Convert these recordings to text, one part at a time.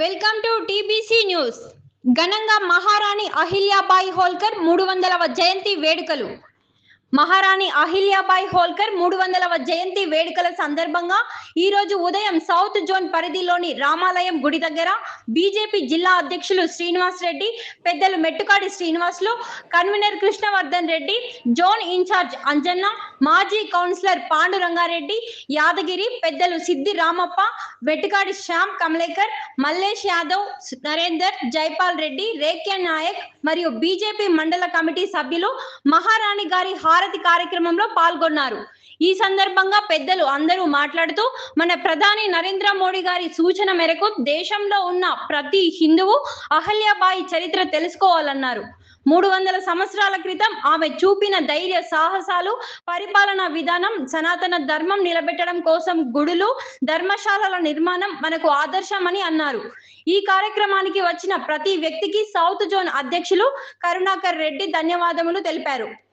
Welcome to TBC news. ఘనంగా మహారాణి అహిల్యాబాయి హోల్కర్ మూడు వందలవ జయంతి వేడుకలు. మహారాణి అహిల్యాబాయి హోల్కర్ మూడు వందలవ జయంతి వేడుకల సందర్భంగా ఈ రోజు ఉదయం సౌత్ జోన్ పరిధిలోని రామాలయం గుడి దగ్గర బీజేపీ జిల్లా అధ్యక్షులు శ్రీనివాస్ రెడ్డి పెద్దలు Mettukadi Srinivasulu convener Krishnavardhan Reddy zone incharge Anjanna మాజీ కౌన్సిలర్ పాండురంగారెడ్డి యాదగిరి పెద్దలు సిద్ది రామప్ప వెట్టుకాడి శ్యామ్ కమలేకర్ మల్లేష్ యాదవ్ నరేందర్ జైపాల్ రెడ్డి రేఖ్య నాయక్ మరియు బీజేపీ మండల కమిటీ సభ్యులు మహారాణి గారి భారతి కార్యక్రమంలో పాల్గొన్నారు. ఈ సందర్భంగా పెద్దలు అందరూ మాట్లాడుతూ మన ప్రధాని నరేంద్ర మోడీ గారి సూచన మేరకు దేశంలో ఉన్న ప్రతి హిందువు అహల్యాబాయి చరిత్ర తెలుసుకోవాలన్నారు. మూడు వందల సంవత్సరాల క్రితం ఆమె చూపిన ధైర్య సాహసాలు పరిపాలనా విధానం సనాతన ధర్మం నిలబెట్టడం కోసం గుడులు ధర్మశాలల నిర్మాణం మనకు ఆదర్శమని అన్నారు. ఈ కార్యక్రమానికి వచ్చిన ప్రతి వ్యక్తికి సౌత్ జోన్ అధ్యక్షులు కరుణాకర్ రెడ్డి ధన్యవాదములు తెలిపారు.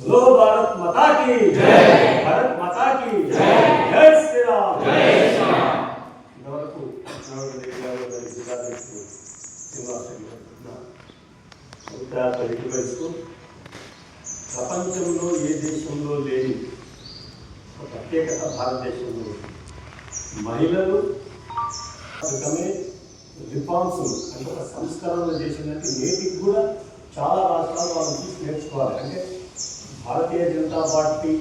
बोलो भारत माता की जय भारत माता की जय जय श्री राम जय ఇంతవరకు నలుగురు జిల్లాలో గారి జిల్లాధ్యక్షుడు శ్రీనివాసరెడ్డి గారు ఉత్తరాఖండ్ వయసు ప్రపంచంలో ఏ దేశంలో లేని ఒక ప్రత్యేకత భారతదేశంలో ఉంది. మహిళలు క్రితమే రిఫార్మ్స్ అంటే ఒక సంస్కరణలు చేసినట్టు నేటికి కూడా చాలా రాష్ట్రాలు వాళ్ళని చూసి నేర్చుకోవాలి అంటే భారతీయ జనతా పార్టీ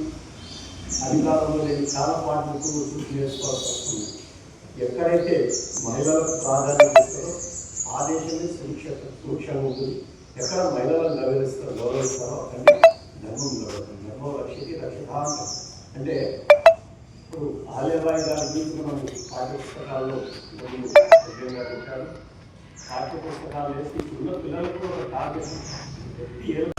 అధికారంలో లేని చాలా పార్టీలకు కూడా చేసుకోవాల్సి వస్తుంది. ఎక్కడైతే మహిళలకు ప్రాధాన్యత ఇస్తారో ఆ దేశమే సురక్షిత సురక్షంగా ఉంటుంది. ఎక్కడ మహిళలను గౌరవిస్తారో గౌరవిస్తారో అక్కడ ధర్మం నిలబడుతుంది ధర్మం రక్షితి రక్షితాంతం అంటే ఇప్పుడు ఆలియాబాయి గారి గురించి మనం పాఠ్య పుస్తకాల్లో పెట్టారు పాఠ్య పుస్తకాలు వేసి చిన్న పిల్లలకు ఒక టార్గెట్. ఏ